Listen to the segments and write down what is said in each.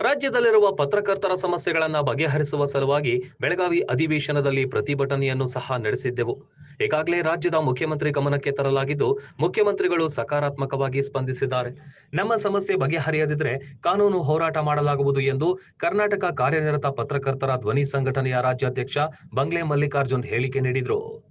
ರಾಜ್ಯದಲ್ಲಿರುವ ಪತ್ರಕರ್ತರ ಸಮಸ್ಯೆಗಳನ್ನ ಬಗೆಹರಿಸುವ ಸಲುವಾಗಿ ಬೆಳಗಾವಿ ಅಧಿವೇಶನದಲ್ಲಿ ಪ್ರತಿಭಟನೆಯನ್ನು ಸಹ ನಡೆಸಿದ್ದೆವು. ಈಗಾಗಲೇ ರಾಜ್ಯದ ಮುಖ್ಯಮಂತ್ರಿ ಗಮನಕ್ಕೆ ತರಲಾಗಿದ್ದು, ಮುಖ್ಯಮಂತ್ರಿಗಳು ಸಕಾರಾತ್ಮಕವಾಗಿ ಸ್ಪಂದಿಸಿದ್ದಾರೆ. ನಮ್ಮ ಸಮಸ್ಯೆ ಬಗೆಹರಿಯದಿದ್ರೆ ಕಾನೂನು ಹೋರಾಟ ಮಾಡಲಾಗುವುದು ಎಂದು ಕರ್ನಾಟಕ ಕಾರ್ಯನಿರತ ಪತ್ರಕರ್ತರ ಧ್ವನಿ ಸಂಘಟನೆಯ ರಾಜ್ಯಾಧ್ಯಕ್ಷ ಬಂಗ್ಲೆ ಮಲ್ಲಿಕಾರ್ಜುನ್ ಹೇಳಿಕೆ ನೀಡಿದರು.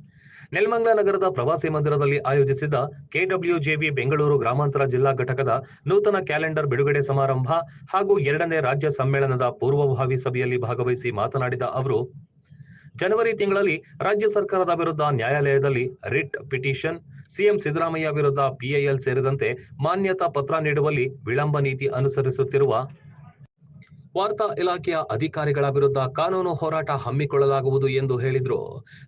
ನೆಲಮಂಗಲ ನಗರದ ಪ್ರವಾಸಿ ಮಂದಿರದಲ್ಲಿ ಆಯೋಜಿಸಿದ್ದ ಕೆಡಬ್ಲ್ಯೂಜೆವಿ ಬೆಂಗಳೂರು ಗ್ರಾಮಾಂತರ ಜಿಲ್ಲಾ ಘಟಕದ ನೂತನ ಕ್ಯಾಲೆಂಡರ್ ಬಿಡುಗಡೆ ಸಮಾರಂಭ ಹಾಗೂ ಎರಡನೇ ರಾಜ್ಯ ಸಮ್ಮೇಳನದ ಪೂರ್ವಭಾವಿ ಸಭೆಯಲ್ಲಿ ಭಾಗವಹಿಸಿ ಮಾತನಾಡಿದ ಅವರು, ಜನವರಿ ತಿಂಗಳಲ್ಲಿ ರಾಜ್ಯ ಸರ್ಕಾರದ ವಿರುದ್ಧ ನ್ಯಾಯಾಲಯದಲ್ಲಿ ರಿಟ್ ಪಿಟಿಷನ್, ಸಿಎಂ ಸಿದ್ದರಾಮಯ್ಯ ವಿರುದ್ಧ ಪಿಐಎಲ್ ಸೇರಿದಂತೆ ಮಾನ್ಯತಾ ಪತ್ರ ನೀಡುವಲ್ಲಿ ವಿಳಂಬ ನೀತಿ ಅನುಸರಿಸುತ್ತಿರುವ ವಾರ್ತಾ ಇಲಾಖೆಯ ಅಧಿಕಾರಿಗಳ ವಿರುದ್ಧ ಕಾನೂನು ಹೋರಾಟ ಹಮ್ಮಿಕೊಳ್ಳಲಾಗುವುದು ಎಂದು ಹೇಳಿದ್ರು.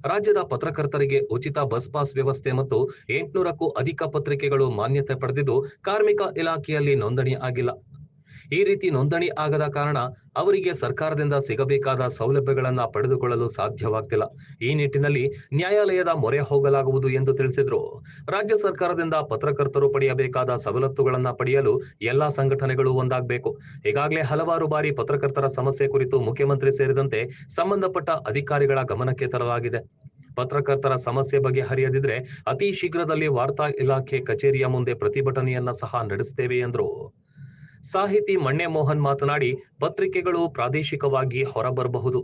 ರಾಜ್ಯದ ಪತ್ರಕರ್ತರಿಗೆ ಉಚಿತ ಬಸ್ ಪಾಸ್ ವ್ಯವಸ್ಥೆ ಮತ್ತು ಎಂಟುನೂರಕ್ಕೂ ಅಧಿಕ ಪತ್ರಿಕೆಗಳು ಮಾನ್ಯತೆ ಪಡೆದಿದ್ದು ಕಾರ್ಮಿಕ ಇಲಾಖೆಯಲ್ಲಿ ನೋಂದಣಿ ಆಗಿಲ್ಲ. ಈ ರೀತಿ ನೋಂದಣಿ ಆಗದ ಕಾರಣ ಅವರಿಗೆ ಸರ್ಕಾರದಿಂದ ಸಿಗಬೇಕಾದ ಸೌಲಭ್ಯಗಳನ್ನ ಪಡೆದುಕೊಳ್ಳಲು ಸಾಧ್ಯವಾಗ್ತಿಲ್ಲ. ಈ ನಿಟ್ಟಿನಲ್ಲಿ ನ್ಯಾಯಾಲಯದ ಮೊರೆ ಹೋಗಲಾಗುವುದು ಎಂದು ತಿಳಿಸಿದ್ರು. ರಾಜ್ಯ ಸರ್ಕಾರದಿಂದ ಪತ್ರಕರ್ತರು ಪಡೆಯಬೇಕಾದ ಸವಲತ್ತುಗಳನ್ನ ಪಡೆಯಲು ಎಲ್ಲಾ ಸಂಘಟನೆಗಳು ಒಂದಾಗಬೇಕು. ಈಗಾಗಲೇ ಹಲವಾರು ಬಾರಿ ಪತ್ರಕರ್ತರ ಸಮಸ್ಯೆ ಕುರಿತು ಮುಖ್ಯಮಂತ್ರಿ ಸೇರಿದಂತೆ ಸಂಬಂಧಪಟ್ಟ ಅಧಿಕಾರಿಗಳ ಗಮನಕ್ಕೆ ತರಲಾಗಿದೆ. ಪತ್ರಕರ್ತರ ಸಮಸ್ಯೆ ಬಗ್ಗೆ ಹರಿಯದಿದ್ರೆ ಅತಿ ಶೀಘ್ರದಲ್ಲಿ ವಾರ್ತಾ ಇಲಾಖೆ ಕಚೇರಿಯ ಮುಂದೆ ಪ್ರತಿಭಟನೆಯನ್ನ ಸಹ ನಡೆಸುತ್ತೇವೆ ಎಂದರು. ಸಾಹಿತಿ ಮಣ್ಣೆ ಮೋಹನ್ ಮಾತನಾಡಿ, ಪತ್ರಿಕೆಗಳು ಪ್ರಾದೇಶಿಕವಾಗಿ ಹೊರಬರಬಹುದು.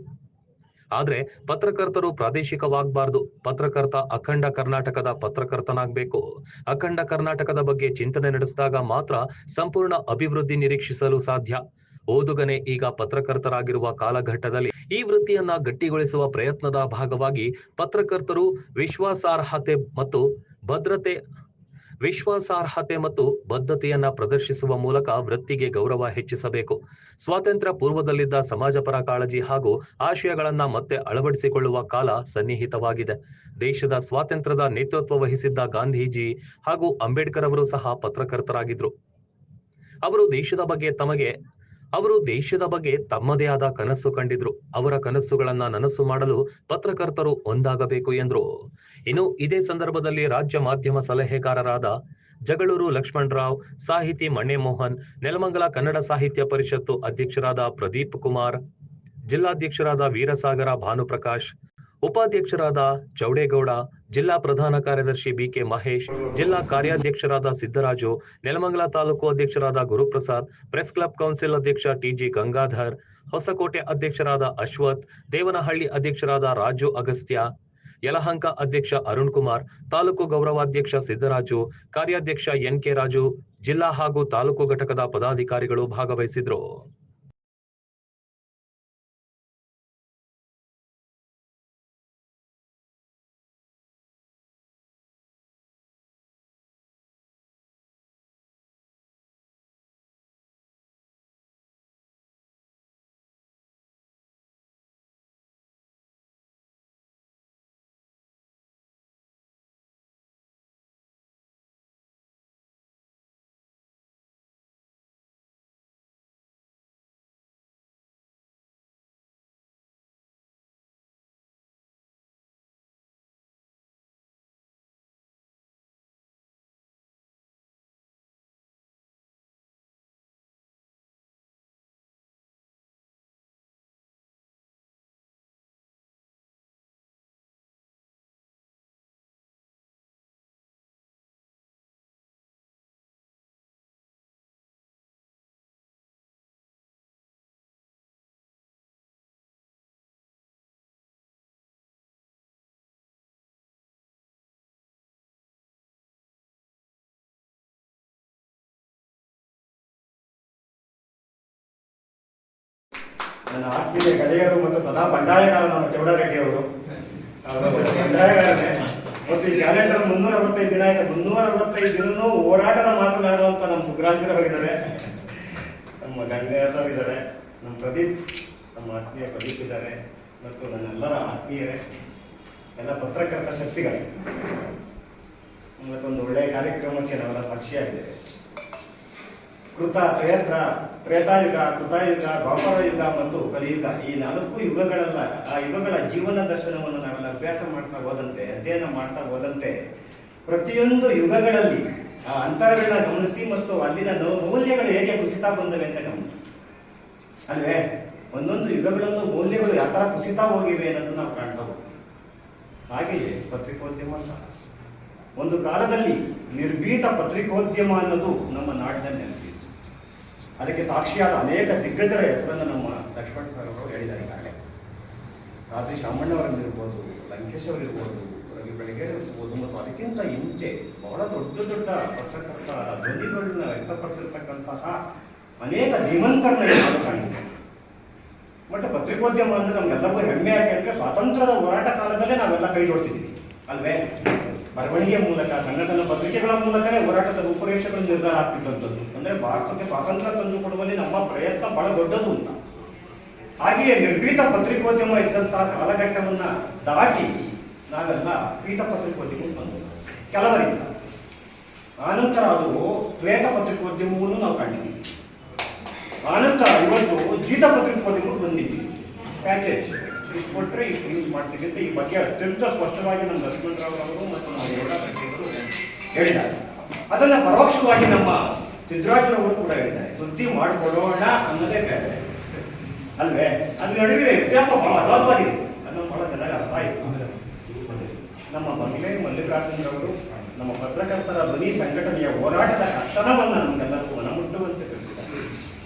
ಆದ್ರೆ ಪತ್ರಕರ್ತರು ಪ್ರಾದೇಶಿಕವಾಗಬಾರ್ದು. ಪತ್ರಕರ್ತ ಅಖಂಡ ಕರ್ನಾಟಕದ ಪತ್ರಕರ್ತನಾಗಬೇಕು. ಅಖಂಡ ಕರ್ನಾಟಕದ ಬಗ್ಗೆ ಚಿಂತನೆ ನಡೆಸಿದಾಗ ಮಾತ್ರ ಸಂಪೂರ್ಣ ಅಭಿವೃದ್ಧಿ ನಿರೀಕ್ಷಿಸಲು ಸಾಧ್ಯ. ಓದುಗನೆ ಈಗ ಪತ್ರಕರ್ತರಾಗಿರುವ ಕಾಲಘಟ್ಟದಲ್ಲಿ ಈ ವೃತ್ತಿಯನ್ನ ಗಟ್ಟಿಗೊಳಿಸುವ ಪ್ರಯತ್ನದ ಭಾಗವಾಗಿ ಪತ್ರಕರ್ತರು ವಿಶ್ವಾಸಾರ್ಹತೆ ಮತ್ತು ಭದ್ರತೆ ವಿಶ್ವಾಸಾರ್ಹತೆ ಮತ್ತು ಬದ್ಧತೆಯನ್ನ ಪ್ರದರ್ಶಿಸುವ ಮೂಲಕ ವೃತ್ತಿಗೆ ಗೌರವ ಹೆಚ್ಚಿಸಬೇಕು. ಸ್ವಾತಂತ್ರ್ಯ ಪೂರ್ವದಲ್ಲಿದ್ದ ಸಮಾಜಪರ ಕಾಳಜಿ ಹಾಗೂ ಆಶಯಗಳನ್ನ ಮತ್ತೆ ಅಳವಡಿಸಿಕೊಳ್ಳುವ ಕಾಲ ಸನ್ನಿಹಿತವಾಗಿದೆ. ದೇಶದ ಸ್ವಾತಂತ್ರ್ಯದ ನೇತೃತ್ವ ವಹಿಸಿದ್ದ ಗಾಂಧೀಜಿ ಹಾಗೂ ಅಂಬೇಡ್ಕರ್ ಅವರು ಸಹ ಪತ್ರಕರ್ತರಾಗಿದ್ರು. ಅವರು ದೇಶದ ಬಗ್ಗೆ ತಮಗೆ ಅವರು ದೇಶದ ಬಗ್ಗೆ ತಮ್ಮದೇ ಆದ ಕನಸು ಕಂಡಿದ್ರು. ಅವರ ಕನಸುಗಳನ್ನ ನನಸು ಮಾಡಲು ಪತ್ರಕರ್ತರು ಒಂದಾಗಬೇಕು ಎಂದರು. ಇನ್ನು ಇದೇ ಸಂದರ್ಭದಲ್ಲಿ ರಾಜ್ಯ ಮಾಧ್ಯಮ ಸಲಹೆಗಾರರಾದ ಜಗಳೂರು ಲಕ್ಷ್ಮಣರಾವ್, ಸಾಹಿತಿ ಮಣ್ಣೆ ಮೋಹನ್ ನೆಲಮಂಗಲ ಕನ್ನಡ ಸಾಹಿತ್ಯ ಪರಿಷತ್ತು ಅಧ್ಯಕ್ಷರಾದ ಪ್ರದೀಪ್ ಕುಮಾರ್, ಜಿಲ್ಲಾಧ್ಯಕ್ಷರಾದ ವೀರಸಾಗರ ಭಾನುಪ್ರಕಾಶ್, ಉಪಾಧ್ಯಕ್ಷರಾದ ಚೌಡೇಗೌಡ ಜಿಲ್ಲಾ ಪ್ರಧಾನ ಕಾರ್ಯದರ್ಶಿ ಬಿಕೆ ಮಹೇಶ್, ಜಿಲ್ಲಾ ಕಾರ್ಯಾಧ್ಯಕ್ಷರಾದ ಸಿದ್ದರಾಜು, ನೆಲಮಂಗಲ ತಾಲೂಕು ಅಧ್ಯಕ್ಷರಾದ ಗುರುಪ್ರಸಾದ್, ಪ್ರೆಸ್ ಕ್ಲಬ್ ಕೌನ್ಸಿಲ್ ಅಧ್ಯಕ್ಷ ಟಿಜಿ ಗಂಗಾಧರ್, ಹೊಸಕೋಟೆ ಅಧ್ಯಕ್ಷರಾದ ಅಶ್ವಥ್, ದೇವನಹಳ್ಳಿ ಅಧ್ಯಕ್ಷರಾದ ರಾಜು ಅಗಸ್ತ್ಯ, ಯಲಹಂಕ ಅಧ್ಯಕ್ಷ ಅರುಣ್ ಕುಮಾರ್, ತಾಲೂಕು ಗೌರವಾಧ್ಯಕ್ಷ ಸಿದ್ದರಾಜು, ಕಾರ್ಯಾಧ್ಯಕ್ಷ ಎನ್ ಕೆ ರಾಜು, ಜಿಲ್ಲಾ ಹಾಗೂ ತಾಲೂಕು ಘಟಕದ ಪದಾಧಿಕಾರಿಗಳು ಭಾಗವಹಿಸಿದ್ರು. ನನ್ನ ಆತ್ಮೀಯ ಗೆಳೆಯರು ಮತ್ತು ಸದಾ ಬಂಡಾಯಗಾರ ನಮ್ಮ ಚೌಡಾರೆಡ್ಡಿ ಅವರು ಬಂಡಾಯಗಾರನೇ ಮತ್ತು ಈ ಕ್ಯಾಲೆಂಡರ್ ಮುನ್ನೂರ ಅರವತ್ತೈದು ದಿನ ಇದೆ. ಮುನ್ನೂರ ಅರವತ್ತೈದು ದಿನನೂ ಹೋರಾಟದ ಮಾತನಾಡುವಂತ ನಮ್ಮ ಸುಬ್ರಾಜರವರಿದ್ದಾರೆ ನಮ್ಮ ಇದ್ದಾರೆ ನಮ್ಮ ಪ್ರದೀಪ್, ನಮ್ಮ ಆತ್ಮೀಯ ಪ್ರದೀಪ್ ಇದ್ದಾರೆ. ಮತ್ತು ನನ್ನೆಲ್ಲರ ಆತ್ಮೀಯರೇ, ಎಲ್ಲ ಪತ್ರಕರ್ತ ಶಕ್ತಿಗಳು. ಇವತ್ತೊಂದು ಒಳ್ಳೆಯ ಕಾರ್ಯಕ್ರಮಕ್ಕೆ ನಾವೆಲ್ಲ ಸಾಕ್ಷಿಯಾಗಿದ್ದೇವೆ. ಕೃತ ತ್ರೇತ್ರ, ತ್ರೇತಾಯುಗ, ಕೃತಾಯುಗ ದ್ವಾಪರ ಯುಗ ಮತ್ತು ಕಲಿಯುಗ. ಈ ನಾಲ್ಕು ಯುಗಗಳಲ್ಲ, ಆ ಯುಗಗಳ ಜೀವನ ದರ್ಶನವನ್ನು ನಾವೆಲ್ಲ ಅಭ್ಯಾಸ ಮಾಡ್ತಾ ಹೋದಂತೆ, ಅಧ್ಯಯನ ಮಾಡ್ತಾ ಹೋದಂತೆ, ಪ್ರತಿಯೊಂದು ಯುಗಗಳಲ್ಲಿ ಆ ಅಂತರಗಳನ್ನ ಗಮನಿಸಿ ಮತ್ತು ಅಲ್ಲಿನ ಮೌಲ್ಯಗಳು ಹೇಗೆ ಕುಸಿತಾ ಬಂದವೆ ಅಂತ ಗಮನಿಸಿ. ಅಲ್ವೇ? ಒಂದೊಂದು ಯುಗಗಳಲ್ಲೂ ಮೌಲ್ಯಗಳು ಯಾವ ಥರ ಕುಸಿತಾ ಹೋಗಿವೆ ಅನ್ನೋದು ನಾವು ಕಾಣ್ತಾ ಹೋಗ್ತೀವಿ. ಹಾಗೆಯೇ ಪತ್ರಿಕೋದ್ಯಮ ಸಹ ಒಂದು ಕಾಲದಲ್ಲಿ ನಿರ್ಭೀತ ಪತ್ರಿಕೋದ್ಯಮ ಅನ್ನೋದು ನಮ್ಮ ನಾಡಿನ ನೆಲೆಸಿದೆ ಅದಕ್ಕೆ ಸಾಕ್ಷಿಯಾದ ಅನೇಕ ದಿಗ್ಗಜರ ಹೆಸರನ್ನು ನಮ್ಮ ಲಕ್ಷ್ಮಣ ಸರ್ ಅವರು ಹೇಳಿದ್ದಾರೆ. ಈಗಾಗಲೇ ರಾತ್ರಿ ಶಾಮಣ್ಣವರಲ್ಲಿರ್ಬೋದು ಲಂಕೇಶ್ ಅವರಿರ್ಬೋದು ರವಿ ಬೆಳಗ್ಗೆ ಇರ್ಬೋದು ಮತ್ತು ಅದಕ್ಕಿಂತ ಹಿಂಚೆ ಬಹಳ ದೊಡ್ಡ ದೊಡ್ಡ ಪತ್ರಕರ್ತ ಧ್ವನಿಗಳನ್ನ ವ್ಯಕ್ತಪಡಿಸಿರ್ತಕ್ಕಂತಹ ಅನೇಕ ಧೀಮಂತರನ್ನ ನಾವು ಕಾಣಿದೆ ಬಟ್ ಪತ್ರಿಕೋದ್ಯಮ ಅಂದ್ರೆ ನಮ್ಗೆಲ್ಲರಿಗೂ ಹೆಮ್ಮೆ ಯಾಕೆ ಅಂದ್ರೆ ಸ್ವಾತಂತ್ರ್ಯದ ಹೋರಾಟ ಕಾಲದಲ್ಲೇ ನಾವೆಲ್ಲ ಕೈ ಜೋಡಿಸಿದ್ದೀವಿ ಅಲ್ವೇ? ಬರವಣಿಗೆ ಮೂಲಕ ಸಣ್ಣ ಸಣ್ಣ ಪತ್ರಿಕೆಗಳ ಮೂಲಕನೇ ಹೋರಾಟದ ರೂಪುರೇಷೆಗಳು ನಿರ್ಧಾರ ಆಗ್ತಿದ್ದಂಥದ್ದು. ಅಂದ್ರೆ ಭಾರತಕ್ಕೆ ಸ್ವಾತಂತ್ರ್ಯ ತಂದು ಕೊಡುವಲ್ಲಿ ನಮ್ಮ ಪ್ರಯತ್ನ ಬಹಳ ದೊಡ್ಡದು ಅಂತ. ಹಾಗೆಯೇ ನಿರ್ಭೀತ ಪತ್ರಿಕೋದ್ಯಮ ಇದ್ದಂತಹ ಕಾಲಘಟ್ಟವನ್ನ ದಾಟಿ ನಾವೆಲ್ಲ ಪೀಠ ಪತ್ರಿಕೋದ್ಯಮಕ್ಕೆ ಬಂದವು ಕೆಲವರಿಂದ. ಆನಂತರ ಅದು ಶ್ವೇತ ಪತ್ರಿಕೋದ್ಯಮವನ್ನು ನಾವು ಕಂಡಿದ್ದೀವಿ. ಆನಂತರ ಇವತ್ತು ಜೀತ ಪತ್ರಿಕೋದ್ಯಮಕ್ಕೆ ಬಂದಿದ್ದೀವಿ. ಪ್ಯಾಕೇಜ್ ಇಷ್ಟು ಕೊಟ್ಟರೆ ಇಷ್ಟು ಯೂಸ್ ಮಾಡ್ತೀವಿ ಅಂತ ಈ ಬಗ್ಗೆ ಅತ್ಯಂತ ಸ್ಪಷ್ಟವಾಗಿ ನಮ್ಮ ಲಕ್ಷ್ಮಣರಾವ್ ಅವರು ಮತ್ತು ನಮ್ಮ ಯೋಗ ಸಚಿವರು ಹೇಳಿದ್ದಾರೆ. ಅದನ್ನ ಪರೋಕ್ಷವಾಗಿ ನಮ್ಮ ಸಿದ್ದರಾಜರವರು ಕೂಡ ಹೇಳಿದ್ದಾರೆ. ಸುದ್ದಿ ಮಾಡಿಕೊಡೋಣ ಅನ್ನೋದೇ ಬೇರೆ. ಅಲ್ವೇ? ಅಲ್ಲಿ ನಡುವಿನ ವ್ಯತ್ಯಾಸ ಬಹಳ ಅಗಾಧವಾಗಿದೆ ಅದನ್ನು ಬಹಳ ಚೆನ್ನಾಗಿ ಅರ್ಥ ಆಯಿತು. ನಮ್ಮ ಬಂಗ್ಲೆ ಮಲ್ಲಿಕಾರ್ಜುನರವರು ನಮ್ಮ ಪತ್ರಕರ್ತರ ಧ್ವನಿ ಸಂಘಟನೆಯ ಹೋರಾಟದ ಕರ್ತನವನ್ನ ನಮಗೆಲ್ಲರಿಗೂ ಮನಮುಟ್ಟುವಂತೆ ತಿಳಿಸಿದ್ದಾರೆ.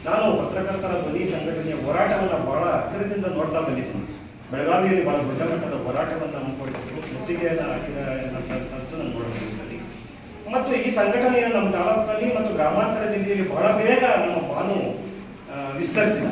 ನಾನು ಪತ್ರಕರ್ತರ ಧ್ವನಿ ಸಂಘಟನೆಯ ಹೋರಾಟವನ್ನ ಬಹಳ ಹತ್ತಿರದಿಂದ ನೋಡ್ತಾ ಬಂದಿದ್ದೀನಿ. ಬೆಳಗಾವಿಯಲ್ಲಿ ಬಹಳ ದೊಡ್ಡ ಮಟ್ಟದ ಹೋರಾಟವನ್ನು ಹಮ್ಮಿಕೊಂಡಿದ್ರು. ಮುತ್ತಿಗೆಯನ್ನು ಹಾಕಿದ ನಮ್ಮ ನೋಡಬಹುದು ಸರಿ ಮತ್ತು ಈ ಸಂಘಟನೆಯನ್ನು ನಮ್ಮ ತಾಲೂಕಿನಲ್ಲಿ ಮತ್ತು ಗ್ರಾಮಾಂತರ ಜಿಲ್ಲೆಯಲ್ಲಿ ಬಹಳ ಬೇಗ ನಮ್ಮ ಬಾನು ವಿಸ್ತರಿಸಿದ.